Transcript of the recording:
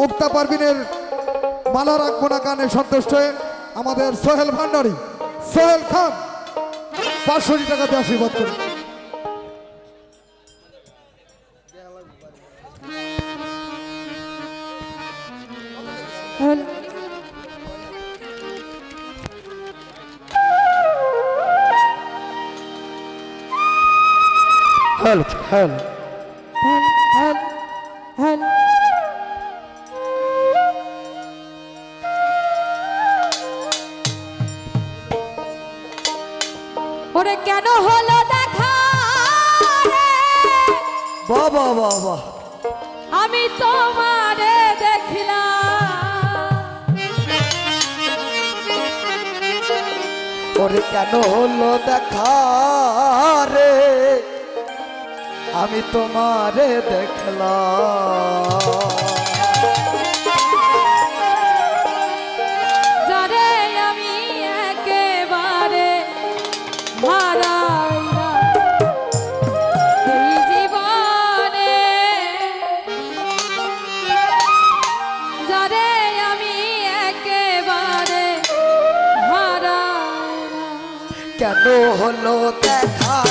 মুক্তা পারবিনের মালা রাখব না গানে সন্তুষ্ট হয়ে আমাদের সোহেল ভান্ডারী সোহেল খান পাঁচশোটি টাকাতে আশীর্বাদ করি হ্যালো হ্যালো. হলো দেখা বাবা। আমি তোমারে দেখিলাম। ওরে কেন হলো দেখা রে? আমি তোমারে দেখলাম। কেন হলো দেখা।